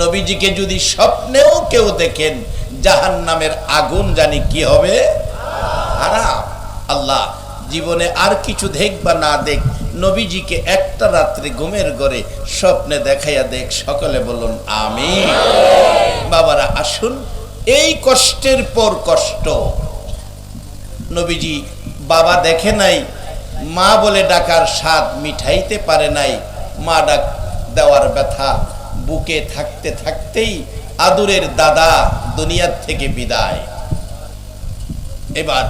নবীজিকে যদি স্বপ্নেও কেউ দেখেন জাহান নামের আগুন জানি কি হবে? হারাম। আল্লাহ জীবনে আর কিছু দেখ বা না দেখ, নবীজিকে একটা রাত্রে ঘুমের ঘরে স্বপ্নে দেখাইয়া দেখ, সকলে বলুন আমি বাবারা, আসুন, এই কষ্টের পর কষ্ট। নবীজি বাবা দেখে নাই, মা বলে ডাকার স্বাদ মিঠাইতে পারে নাই, মা ডাক দেওয়ার ব্যথা। বুকে থাকতে থাকতেই আদুরের দাদা দুনিয়ার থেকে বিদায়। এবার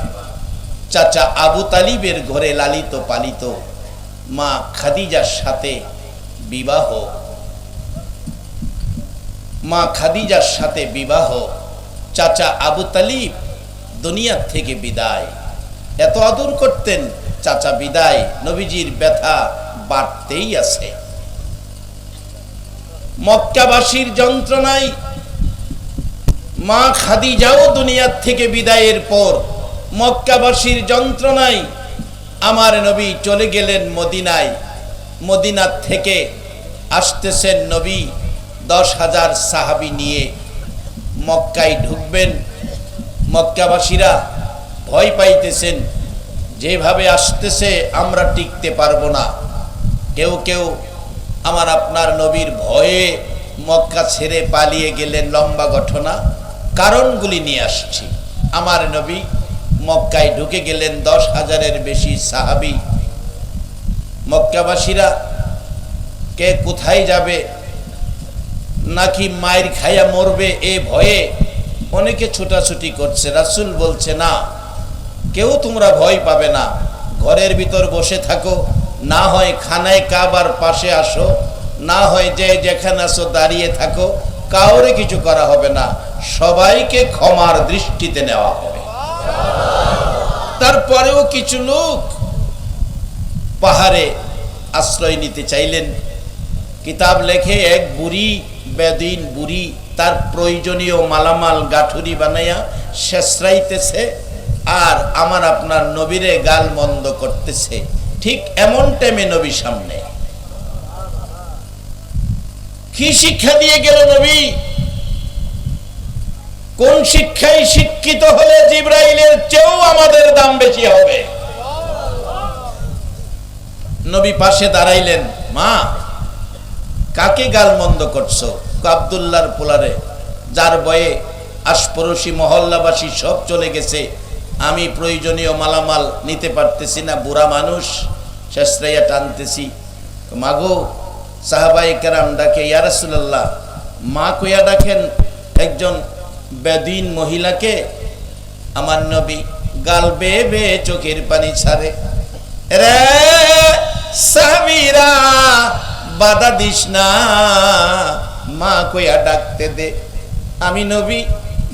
চাচা আবু তালিবের ঘরে লালিত পালিত মা খাদিজার সাথে বিবাহ। মা খাদিজার সাথে বিবাহ, চাচা আবু তালিব দুনিয়ার থেকে বিদায়। এত আদর করতেন, চাচা বিদায় নবীজির ব্যথা বাড়তেই আছে। মক্কাবাসীর যন্ত্রণায় মা খাদিজাও দুনিয়ার থেকে বিদায়ের পর মক্কাবাসীর যন্ত্রণায় আমার নবী চলে গেলেন মদিনায়। মদিনার থেকে আসতেছেন নবী, দশ হাজার সাহাবি নিয়ে মক্কায় ঢুকবেন। মক্কাবাসীরা ভয় পাইতেছেন, যেভাবে আসতেছে আমরা টিকতে পারব না। কেউ কেউ আমার আপনার নবীর ভয়ে মক্কা ছেড়ে পালিয়ে গেলেন লম্বা ঘটনা। কারণগুলি নিয়ে আসছি। আমার নবী মক্কায় ঢুকে গেলেন দশ হাজারের বেশি সাহাবি। মক্কাবাসীরা, কে কোথায় যাবে, নাকি মায়ের খাইয়া মরবে এ ভয়ে অনেকে ছোটাছুটি করছে। রাসুল বলছে, না, কেউ তোমরা ভয় পাবে না। ঘরের ভিতর বসে থাকো না হয় খানায় কাবার পাশে আসো, না হয় যে যেখানে আসো দাঁড়িয়ে থাকো, কাউরে কিছু করা হবে না, সবাইকে ক্ষমার দৃষ্টিতে নেওয়া হবে। তারপরেও কিছু লোক পাহাড়ে আশ্রয় নিতে চাইলেন। কিতাব লেখে, এক বুড়ি, বেদিন বুড়ি, তার প্রয়োজনীয় মালামাল, গাঠুরি বানাইয়া শেষরাইতেছে, আর আমার আপনার নবীরে গাল মন্দ করতেছে। ঠিক এমন টাইমে নবী সামনে। কি শিক্ষা দিয়ে গেল নবী? কোন শিক্ষায় শিক্ষিত হলে জিব্রাইলের চেয়েও আমাদের দাম বেশি হবে? নবী পাশে দাঁড়াইলেন, মা, কাকে গাল মন্দ করছ আবদুল্লার পোলারে, যার বয়ে আশপড়শি মহল্লাবাসী সব চলে গেছে। আমি প্রয়োজনীয় মালামাল নিতে পারতেছি না, বুড়া মানুষ। শেষরাইয়া টানতেছি। মাগো সাহাবাই কেরাম ডাকে ইয়ারসুল্লাহ মা কইয়া ডাকেন একজন বেদিন মহিলাকে, আমার নবী গাল বেয়ে বেয়ে চোখের পানি ছাড়ে। রে সাবিরা বাধা দিস না, মা কইয়া ডাকতে দে। আমি নবী,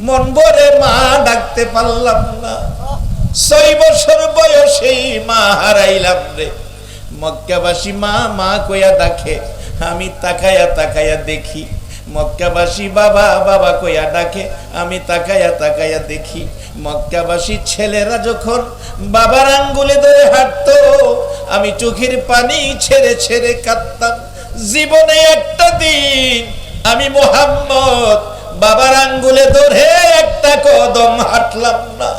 মন ভরে মা ডাকতে পারলাম না। ছয় বছর বয়সেই মা হারাইলাম রে। মক্কাবাসী মা মা কইয়া ডাকে। আমি তাকায়া তাকায়া দেখি। মক্কাবাসী বাবা বাবা কইয়া ডাকে। আমি তাকায়া তাকায়া দেখি। মক্কাবাসী ছেলেরা যখন বাবার আঙ্গুলে ধরে হাঁটতো, আমি চোখের পানি ছেড়ে ছেড়ে কাঁদতাম। জীবনে একটা দিন আমি মোহাম্মদ বাবার আঙ্গুলে ধরে একটা কদম হাঁটলাম না।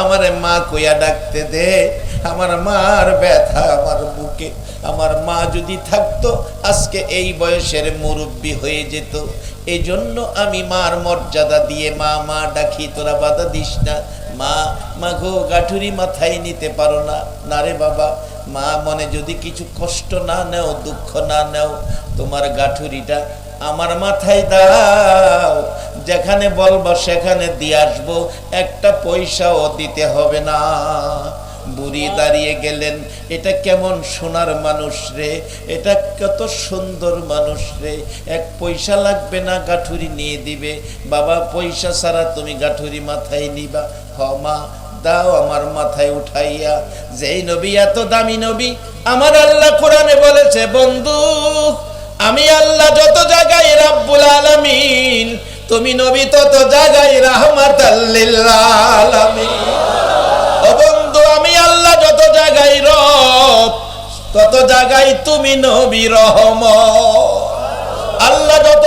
আমার মা কইয়া ডাকতে দে। আমার মার ব্যথা আমার বুকে। আমার মা যদি থাকতো, আজকে এই বয়সের মুরব্বী হয়ে যেত। এই জন্য আমি মার মর্যাদা দিয়ে মা মা ডাকি, তোরা বাধা দিস না। মা মা গো, গাঠুরি মাথায় নিতে পারো না। না রে বাবা, মা মনে যদি কিছু কষ্ট না নেও, দুঃখ না নেও, তোমার গাঠুরিটা আমার মাথায় দাও। যেখানে বলব, সেখানে দিয়ে আসব। একটা পয়সাও দিতে হবে না। বুড়ি দাঁড়িয়ে গেলেন, এটা কেমন সোনার মানুষ রে? এটা কত সুন্দর মানুষ রে? এক পয়সা লাগবে না, গাঠুরি নিয়ে দিবে। বাবা, পয়সা ছাড়া তুমি গাঠুরি মাথায় নিবা। হ মা, দাও আমার মাথায় উঠাইয়া। যেই নবী, এত দামি নবী, আমার আল্লাহ কোরআনে বলেছে, বন্ধু, আমি আল্লাহ যত জায়গায় রাব্বুল আলামিন তুমি নবী তত জায়গায় ও বন্ধু, আমি আল্লাহ যত রব, তত তুমি নবী রহমত। আল্লাহ যত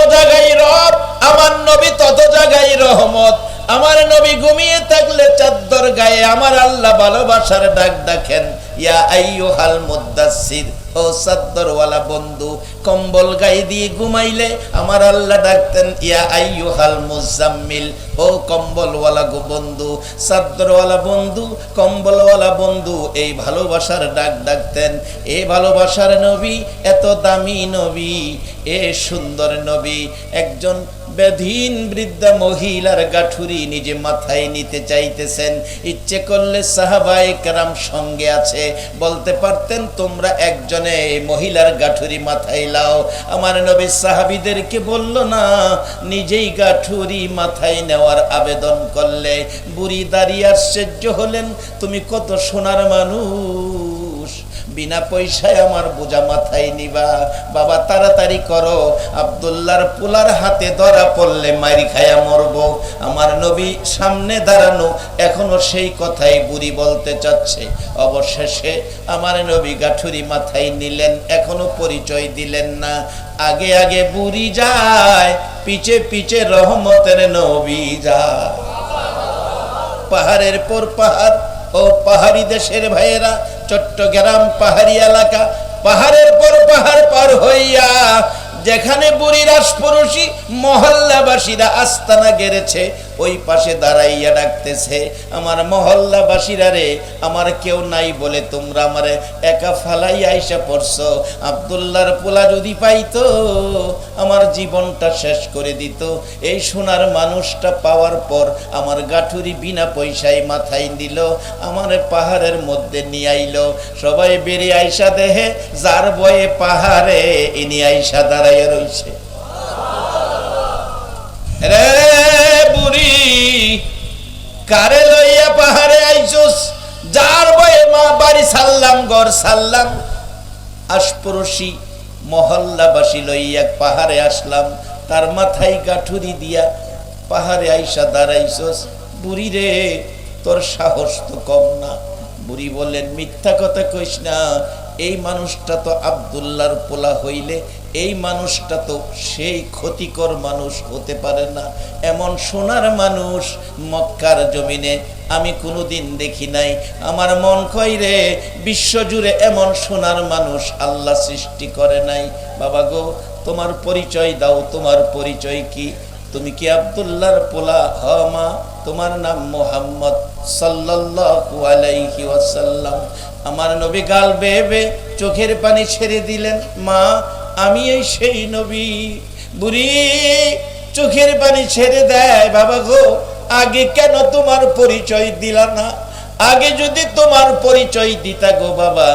রব, আমার নবী তত জায়গায় রহমত। আমার নবী ঘুমিয়ে থাকলে চাদর গায়ে আমার আল্লাহ ভালোবাসার ডাক ডাকেন ইয়া আইয়ুহাল মুদাসসির। ও চাদরওয়ালা বন্ধু, কম্বল গায়ে দিয়ে ঘুমাইলে আমার আল্লাহ ডাকতেন, ইয়া আইয়ুহাল মুজাম্মিল ও কম্বলওয়ালা গো বন্ধু। চাদরওয়ালা বন্ধু, কম্বলওয়ালা বন্ধু, এই ভালোবাসার ডাক ডাকতেন এই ভালোবাসার নবী, এত দামি নবী, এ সুন্দর নবী, একজন বেধীন বৃদ্ধা মহিলার গাঠুরি নিজে মাথায় নিতে চাইতেছেন। ইচ্ছে করলে সাহাবাই কারাম সঙ্গে আছে। বলতে পারতেন, তোমরা একজনে মহিলার গাঠুরি মাথায় লাও। আমার নবী সাহাবিদেরকে বলল, না, নিজেই গাঠুরি মাথায় নেওয়ার আবেদন করলে বুড়ি দাঁড়িয়ে আশ্চর্য হলেন। তুমি কত সোনার মানুষ? বিনা পয়সায় আমার বোঝা মাথায় নিবা। বাবা, তাড়াতাড়ি করো। আব্দুল্লাহর পোলার হাতে ধরা পড়লে মারি খায়া মরবো। আমার নবী সামনে দাঁড়ানো এখনও সেই কথাই বুড়ি বলতে চাচ্ছে। অবশেষে আমার নবী গাঠুরি মাথায় নিলেন, এখনও পরিচয় দিলেন না। আগে আগে বুড়ি যায়, পিছে পিছে রহমতের নবী যায়। পাহাড়ের পর পাহাড়, ও পাহাড়ি দেশের ভাইয়েরা চট্টগ্রাম পাহাড়ি এলাকা পাহাড়ের পর পাহাড় পার হইয়া যেখানে বুড়ি রাজপুরুষী মহল্লাবাসীরা আস্তানা গেড়েছে ওই পাশে দাঁড়াইয়া ডাকতেছে, আমার মহল্লাবাসীরা রে, আমার কেউ নাই বলে তোমরা আমারে একা ফালাই আইসা পড়ছো। আবদুল্লাহর পোলা যদি পাইতো, আমার জীবনটা শেষ করে দিত। এই সোনার মানুষটা পাওয়ার পর আমার গাঠুরি বিনা পয়সায় মাথায় দিল আমার পাহাড়ের মধ্যে নিয়ে আইলো। সবাই বেরিয়ে আইসা দেহে, যার বয়ে পাহাড়ে, ইনি আইসা দাঁড়াইয়া রইছে। রে কারে লইয়া পাহাড়ে আইছস যার বয়ে মা বাড়ি সাল্লাম ঘর সাল্লাম। আশপড়শি মহল্লাবাসী লইয়া পাহাড়ে আসলাম। তার মাথায় গাঠুরি দিয়া পাহাড়ে আইসা দাঁড়াইছস বুড়ি রে, তোর সাহস তো কম না। বুড়ি বললেন, মিথ্যা কথা কইস না, এই মানুষটা তো আবদুল্লাহর পোলা হইলে এই মানুষটা তো সেই ক্ষতিকর মানুষ হতে পারে না। এমন সোনার মানুষ মক্কার জমিনে আমি কোনোদিন দেখি নাই। আমার মন কই রে, বিশ্বজুড়ে এমন সোনার মানুষ আল্লাহ সৃষ্টি করে নাই। বাবা গো, তোমার পরিচয় দাও, তোমার পরিচয় কি? তুমি কি আবদুল্লাহর পোলা? হ মা, তোমার নাম মোহাম্মদ সাল্লাল্লাহু আলাইহি ওয়াসাল্লাম। আমার নবী গাল বেবে চোখের পানি ছেড়ে দিলেন, মা আমি এই সেই নবী। বুড়ি, চোখের পানি ছেড়ে দেয়, বাবা গো, আগে কেন তোমার পরিচয় দিলা না? আগে যদি তোমার পরিচয় দিতা গো বাবা,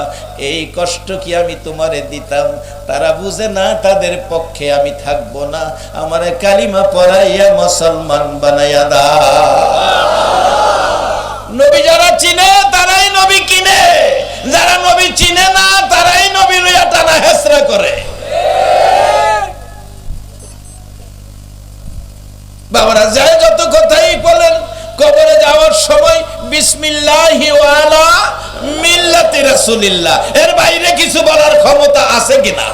এই কষ্ট কি আমি তোমারে দিতাম? তারা বুঝে না, তাদের পক্ষে আমি থাকব না। আমার কালিমা পড়াইয়া মুসলমান বানাইয়া দা নবী যারা চিনে, তারাই নবী কিনে। যারা নবী চিনে না, তারাই নবী লইয়া টানা হেসরা করে। বাবারা যায় যত কথাই বলেন, কবরে যাওয়ার সময় বিসমিল্লাহি ওয়ালা মিল্লাতি রাসূলিল্লাহ। এর বাইরে কিছু বলার ক্ষমতা আছে কিনা?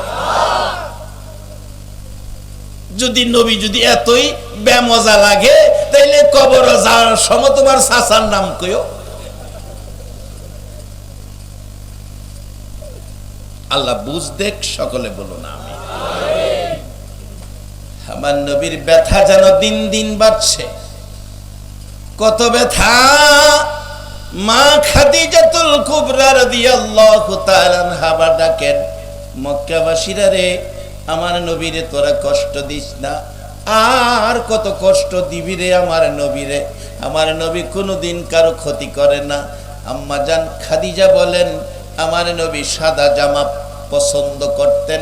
যদি নবী যদি এতই বেমজা লাগে, তাইলে কবর যাওয়ার সময় তোমার সাসার নাম কইও। আল্লাহ বুঝ দেখ, সকলে বলুন আমি আমার নবীর ব্যথা যেন দিন দিন বাড়ছে। কত ব্যথা। মা খাদিজাতুল কুবরা রাদিয়াল্লাহু তাআলা হাবা ডাকেন, মক্কাবাসীরা রে, আমার নবীরে তোরা কষ্ট দিস না। আর কত কষ্ট দিবি রে আমার নবীরে। আমার নবী কোনোদিন কারও ক্ষতি করে না। আম্মা জান খাদিজা বলেন, আমার নবী সাদা জামা পছন্দ করতেন,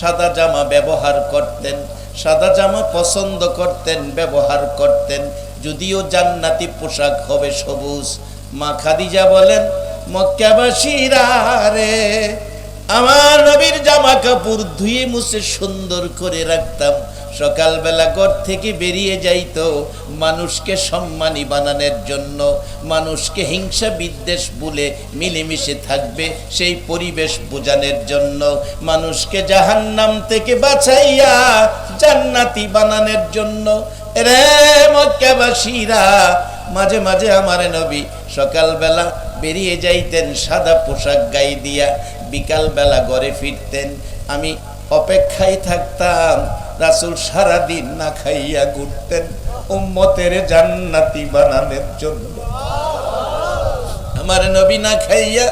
সাদা জামা ব্যবহার করতেন। সাদা জামা পছন্দ করতেন, ব্যবহার করতেন, যদিও জান্নাতি পোশাক হবে সবুজ। মা খাদিজা বলেন, মক্কাবাসীরা রে, আমার নবীর জামা কাপড় ধুয়ে মুছে সুন্দর করে রাখতাম। সকালবেলা ঘর থেকে বেরিয়ে যাইতো। মানুষকে সম্মানী বানানোর জন্য, মানুষকে হিংসা বিদ্বেষ বলে মিলেমিশে থাকবে সেই পরিবেশ বোঝানোর জন্য। মানুষকে জাহান্নাম থেকে বাঁচাইয়া জান্নাতি বানানোর জন্য। রে মক্কাবাসীরা, মাঝে মাঝে আমার নবী সকালবেলা বেরিয়ে যাইতেন সাদা পোশাক গায়ে দিয়া, বিকালবেলা ঘরে ফিরতেন। আমি অপেক্ষায় থাকতাম রাসুল সারাদিন না খাইয়া ঘুরতেন, উম্মতের জান্নাতি বানানোর জন্য। আমার নবী না খাইয়া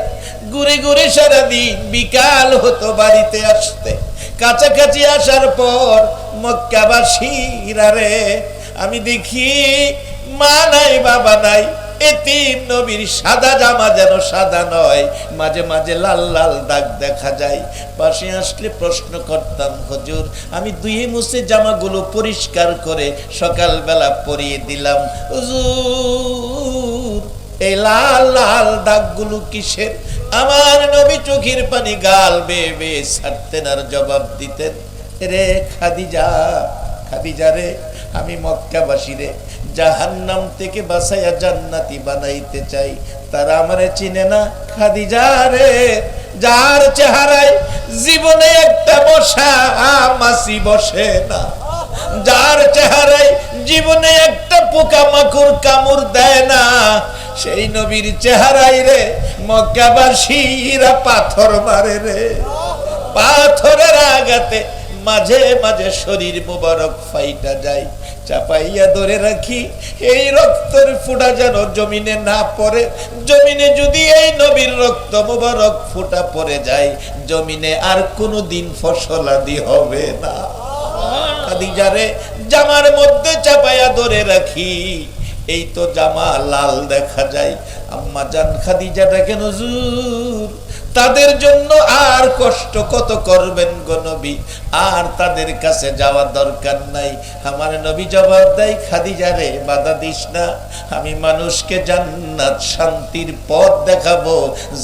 ঘুরে ঘুরে সারাদিন বিকাল হতো বাড়িতে আসতে। কাছাকাছি আসার পর মক্কাবাসীরা রে, আমি দেখি মা নাই, বাবা নাই এতিম নবীর সাদা জামা যেন সাদা নয়, মাঝে মাঝে লাল লাল দাগ দেখা যায়। পাশে আসলে প্রশ্ন করতাম, হুজুর, আমি দুই মুছে জামাগুলো পরিষ্কার করে সকালবেলা পরিয়ে দিলাম। হুজুর, এই লাল লাল দাগগুলো কিসের? আমার নবী চোখের পানি গাল বেয়ে বেয়ে ছাড়তেন আর জবাব দিতেন, রে খাদিজা খাদিজা রে আমি মক্কাবাসী রে জাহান্নাম থেকে বাসাইয়া জান্নাতি বানাইতে চাই। তারা আমারে চিনে না? খাদিজা রে, যার চেহারায় জীবনে একটা বসা মাসি বসে না। যার চেহারায় জীবনে একটা পোকা মাকুর কামড় দেয় না। সেই নবীর চেহারায় রে, মক্কাবাসীরা পাথর মারে রে। পাথরের আঘাতে মাঝে মাঝে শরীর মোবারক ফাইটা যায়। চাপাইয়া ধরে রাখি, এই রক্তের ফুটা যেন জমিনে না পড়ে। জমিনে যদি এই নবীর রক্ত মোবারক ফুটা পড়ে যায়, জমিনে আর কোনো দিন ফসলাদি হবে না। খাদিজারে জামার মধ্যে চাপাইয়া ধরে রাখি। এই তো জামা লাল দেখা যায়। আম্মা জান খাদিজাটা কেন জুর তাদের জন্য আর কষ্ট কত করবেন গো নবী? আর তাদের কাছে যাওয়ার দরকার নাই। আমার নবী জবাব দেয় খাদিজারে বাধা দিস না। আমি মানুষকে জান্নাত, শান্তির পথ দেখাবো,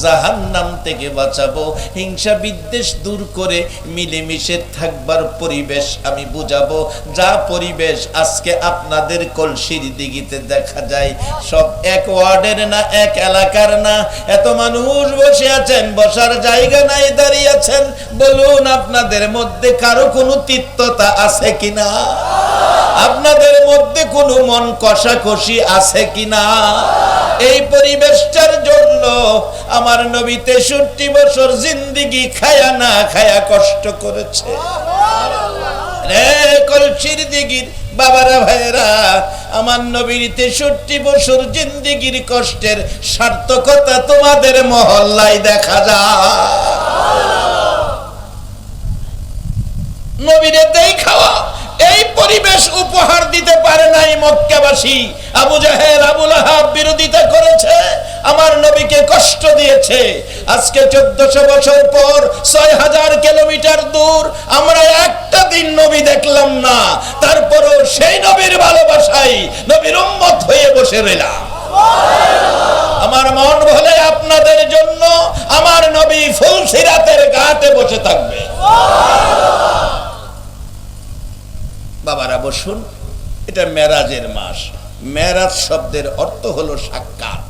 জাহান্নাম থেকে বাঁচাবো। হিংসা বিদ্বেষ দূর করে মিলেমিশে থাকবার পরিবেশ আমি বুঝাবো। যা পরিবেশ আজকে আপনাদের কলসির দিঘিতে দেখা যায়। সব এক ওয়ার্ডের না, এক এলাকার না। এত মানুষ বসে আছেন, বসার জায়গা নাই, দাঁড়িয়ে আছেন। বলুন আপনাদের মধ্যে কারও কোনো তিক্ততা আছে কিনা? আপনাদের মধ্যে কোনো মন কষাকষি আছে কিনা? এই পরিবেশটার জন্য আমার নবী তেষট্টি বছর জিন্দিগি খায়া না খায়া কষ্ট করেছে। বাবারা ভাইরা আমার নবীর তেষট্টি বছর জিন্দিগির কষ্টের সার্থকতা তোমাদের মহল্লায় দেখা যায় নবীরে খাওয়া। এই পরিবেশ উপহার দিতে পারে নাই মক্কাবাসী। আবু জাহেল আবুল আহাব বিরোধিতা করেছে, আমার নবীকে কষ্ট দিয়েছে। আজকে চোদ্দশো বছর পর ছয় হাজার কিলোমিটার দূর, আমরা একটা দিন নবী দেখলাম না। তারপরও সেই নবীর ভালোবাসাই নবীর উম্মত হয়ে বসে রইলাম। আমার মন বলে আপনাদের জন্য আমার নবী ফুলসিরাতের ঘাটে বসে থাকবে। বাবারা, বসুন। এটা মেরাজের মাস। মেরাজ শব্দের অর্থ হলো সাক্ষাৎ।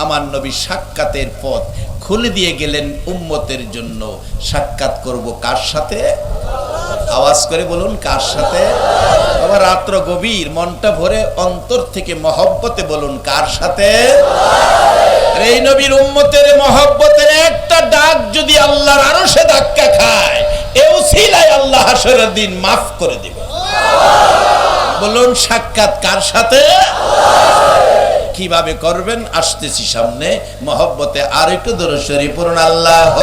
আমার নবী সাক্ষাতের পথ খুলে দিয়ে গেলেন উম্মতের জন্য। সাক্ষাৎ করব কার সাথে? আওয়াজ করে বলুন, কার সাথে? বাবা, রাত্র গভীর, মনটা ভরে অন্তর থেকে মহব্বতে বলুন, কার সাথে? এই নবীর উম্মতের মহব্বতের একটা ডাক যদি আল্লাহর আরও সে ধাক্কা খায় দিবে। বলুন, সাক্ষাৎ কার সাথে? কীভাবে করবেন? আসতেছি সামনে। মহব্বতে আর একটু দরশরী আল্লাহ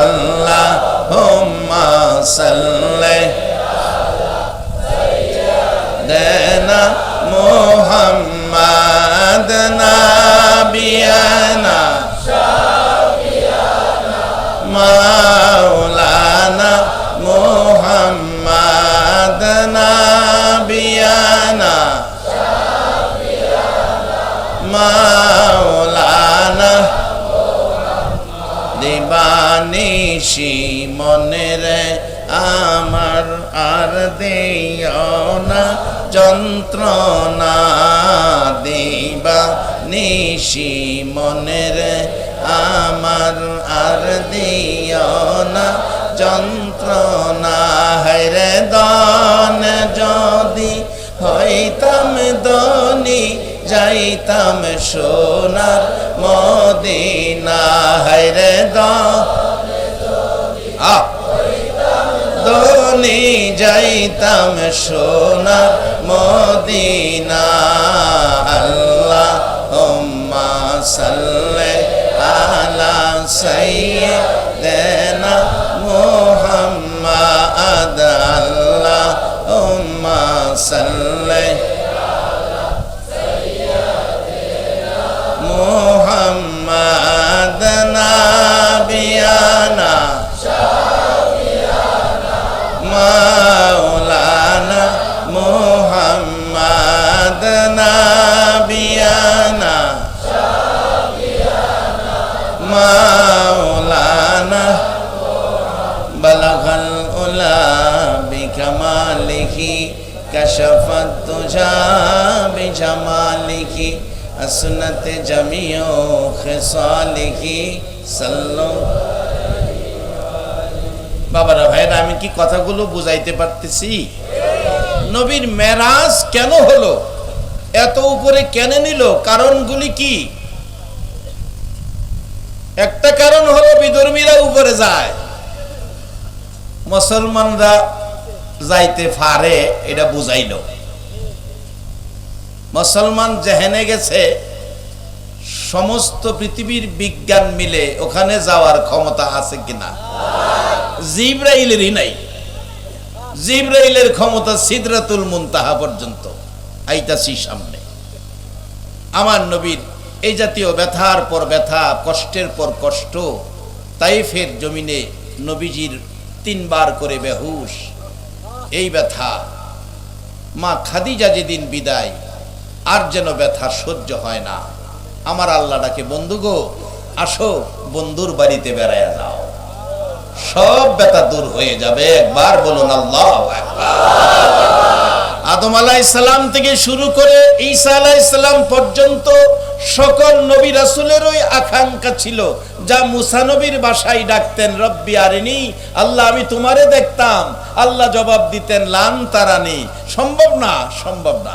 আল্লাহ সাল্লে দেনা محمدنا بيانا مولانا محمدنا بيانا মাওলানা দিবানিশি মনে রে আমার আর দেও না, যন্ত্রণা দিবা নিশি মনের। আমার আর দিও না, যন্ত্রণা হেরে দন, যদি হইতাম দনি যাইতাম সোনার মদিনা। হেরে দন আ দনি যাইতাম সোনার মদিনা। আল্লাহ সাল্লে আলা সাইয়্যিদিনা কাশাফাত তুজা বিজামালিহি আসনাত জামিউ খিসালিহি বাবারা ভাইরা আমি কি কথাগুলো বুঝাইতে পারতেছি? নবীর মেরাজ কেন হলো? এত উপরে কেন নিল? কারণগুলি কি? একটা কারণ হলো বিধর্মীরা উপরে যায়। মুসলমানরা যাইতে পারে, এটা বুঝাইল। মুসলমান যেহেনে গেছে, সমস্ত পৃথিবীর বিজ্ঞান মিলে ওখানে যাওয়ার ক্ষমতা আছে কিনা? জিব্রাইলেরই নাই। জিব্রাইলের ক্ষমতা সিদরাতুল মুনতাহা পর্যন্ত। আইতাছি সামনে। আমার নবীর এই জাতীয় ব্যথার পর ব্যথা, কষ্টের পর কষ্ট, তাইফের জমিনে নবীজির তিনবার করে বেহুশ। এই ব্যথা, মা খাদিজা যেদিন বিদায় আর যেন ব্যথা সহ্য হয় না। আমার আল্লাহটাকে বন্ধু গো, আসো, বন্ধুর বাড়িতে বেড়ায় যাও। সব ব্যথা দূর হয়ে যাবে, একবার বলুন আল্লাহ আদম আলাহ সালাম থেকে শুরু করে ঈসা আলাহ সালাম পর্যন্ত সকল নবী রাসুলের ওই আকাঙ্ক্ষা ছিল, যা মুসা নবীর বাসায় ডাকতেন, রব্বি আরেনি, আল্লাহ আমি তোমারে দেখতাম। আল্লাহ জবাব দিতেন, লান তারানি। সম্ভব না সম্ভব না।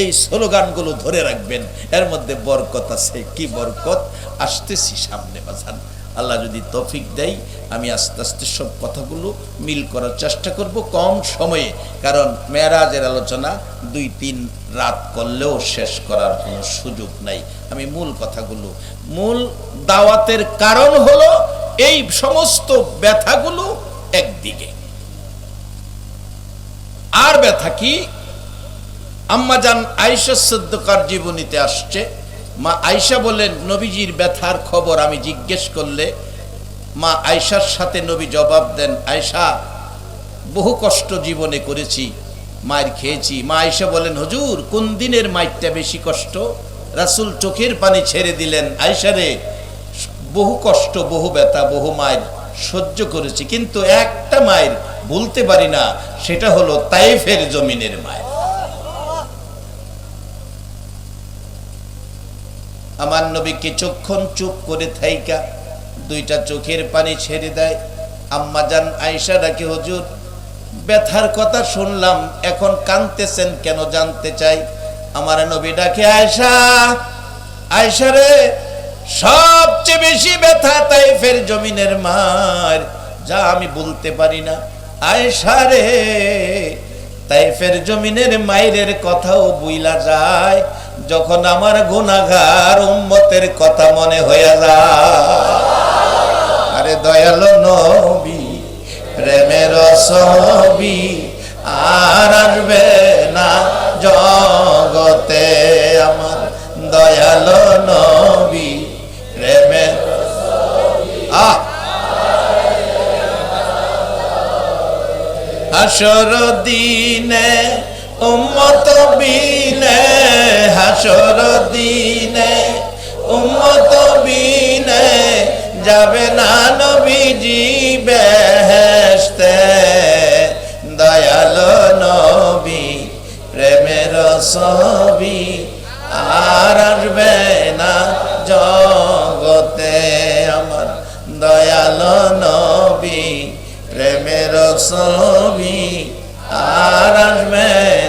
এই স্লোগানগুলো ধরে রাখবেন। এর মধ্যে বরকত আছে। কি বরকত? আসতেছি সামনে বাজান। আল্লাহ যদি তৌফিক দেয়, আমি আস্তে আস্তে সব কথাগুলো মিল করার চেষ্টা করব কম সময়ে। কারণ মেয়ারাজের আলোচনা দুই তিন রাত করলেও শেষ করার কোনো সুযোগ নাই। আমি মূল কথাগুলো, মূল দাওয়াতের কারণ হলো এই সমস্ত ব্যথাগুলো একদিকে। আর ব্যথা কি? আম্মাজান আয়েশা সদ্যকার জীবনীতে আসছে। মা আয়েশা বলেন, নবীজির ব্যথার খবর আমি জিজ্ঞেস করলে মা আয়েশার সাথে নবী জবাব দেন, আয়েশা, বহু কষ্ট জীবনে করেছি, মায়ের খেয়েছি। মা আয়েশা বলেন, হজুর, কোন দিনের মাইরটা বেশি কষ্ট? রাসূল চোখের পানি ছেড়ে দিলেন আয়েশারে বহু কষ্ট, বহু ব্যথা, বহু মায়ের সহ্য করেছি, কিন্তু একটা মায়ের বলতে পারি না, সেটা হলো তাইফের জমিনের মায়ের। আমার নবী কিছুক্ষণ চুপ করে থাইকা, দুইটা চোখের পানি ছেড়ে দেয়। আম্মা জান আয়সা ডাকে, হুজুর, ব্যথার কথা শুনলাম, এখন কানতেছেন কেন জানতে চাই? আমার নবী ডাকে আয়সা আয়সা রে, সবচেয়ে বেশি ব্যথা তাইফের জমিনের মার, যা আমি বলতে পারি না। আয়সা রে, তাইফের জমিনের মায়ের কথাও বুইলা যায়। যখন আমার গুনাগার উম্মতের কথা মনে হয়ে যায়, আরে দয়ালো নবী, প্রেমের ছবি আর আসবে না জগতে আমার দয়াল নবী, প্রেমের আহ! হাসর দিনে উম্মত বিনে হাসর দিনে, উম্মত বিনে যাবে না নবীজি বেহেশতে। দয়াল নবী, প্রেমের ছবি আর আসবে না জগতে। আমার দয়াল নবী, প্রেমের ছবি আর আসবে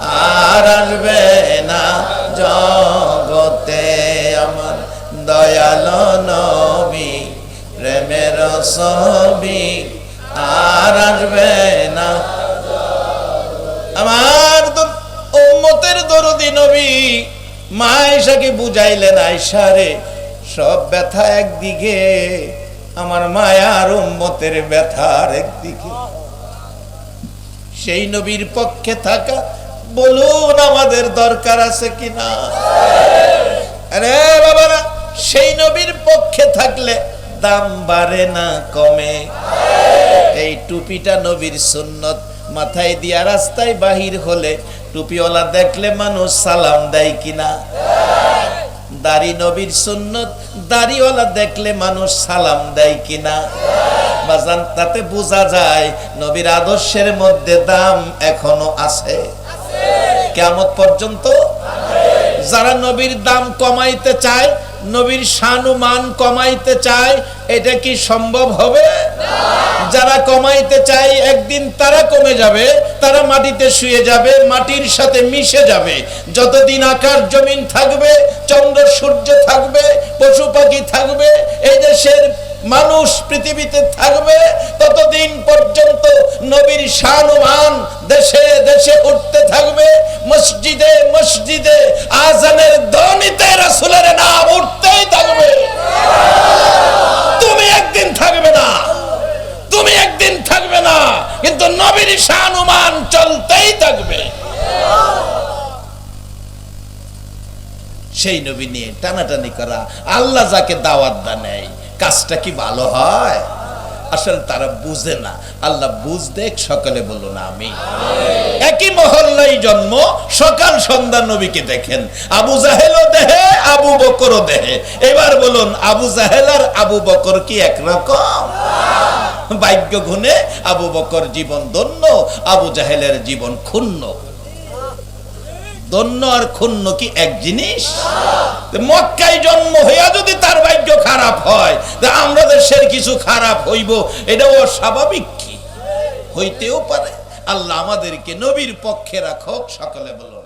আর আসবে না জগতে আমার দয়াল নবী, প্রেমের ছবি। আর আসবে না আমার উম্মতের দরদি নবী। মা আয়েশাকে বুঝাইলেন আয়সারে সব ব্যথা একদিকে, আমার মায়ার উম্মতের ব্যথার একদিকে। সেই নবীর পক্ষে থাকা বলুন আমাদের দরকার আছে কিনা? আরে বাবারা, সেই নবীর পক্ষে থাকলে দাম বাড়ে না, কমে। এই টুপিটা নবীর সুন্নত। মাথায় দিয়া রাস্তায় বাহির হলে টুপিওয়ালা দেখলে মানুষ সালাম দেয় কিনা? দাড়ি নবীর সুন্নত, দাড়িওয়ালা দেখলে মানুষ সালাম দেয় কিনা? বাজান, তাতে বোঝা যায় নবীর আদর্শের মধ্যে দাম এখনও আছে। কেমন পর্যন্ত যারা নবীর দাম কমাইতে চায়, নবীর মান কমাইতে চায়, এটা কি সম্ভব হবে? যারা কমাইতে চায়, একদিন তারা কমে যাবে, তারা মাটিতে শুয়ে যাবে, মাটির সাথে মিশে যাবে। যতদিন আকাশ জমিন থাকবে, চন্দ্র সূর্য থাকবে, পশু পাখি থাকবে, এই দেশের মানুষ পৃথিবীতে থাকবে, ততদিন পর্যন্ত নবীর শানুমান দেশে দেশে উঠতে থাকবে, মসজিদে মসজিদে, আজানের ধ্বনিতে রাসূলের নাম উঠতেই থাকবে। তুমি একদিন থাকবে না, তুমি একদিন থাকবে না, কিন্তু নবীর শানুমান চলতেই থাকবে। সেই নবী নিয়ে টানাটানি করা, আল্লাহ যাকে দাওয়াত দা নেয় কাজটা কি ভালো হয়? আসলে তারা বুঝে না। আল্লাহ বুঝ দেখ, সকালে বলুন আমি একই মহল্লাই জন্ম, সকাল সন্ধ্যা নবীকে দেখেন। আবু জাহেলও দেহে, আবু বকরও দেহে। এবার বলুন, আবু জাহেল আর আবু বকর কি একরকম? ভাগ্য গুণে আবু বকর জীবন ধন্য, আবু জাহেলের জীবন ক্ষুণ্ণ। দন্য আর ক্ষুণ্ণ কি এক জিনিস? মক্কায় জন্ম হইয়া যদি তার ভাগ্য খারাপ হয়, তা আমরা দেশের কিছু খারাপ হইব এটা অস্বাভাবিক কি? হইতেও পারে। আল্লাহ আমাদেরকে নবীর পক্ষে রাখক, সকলে বলো না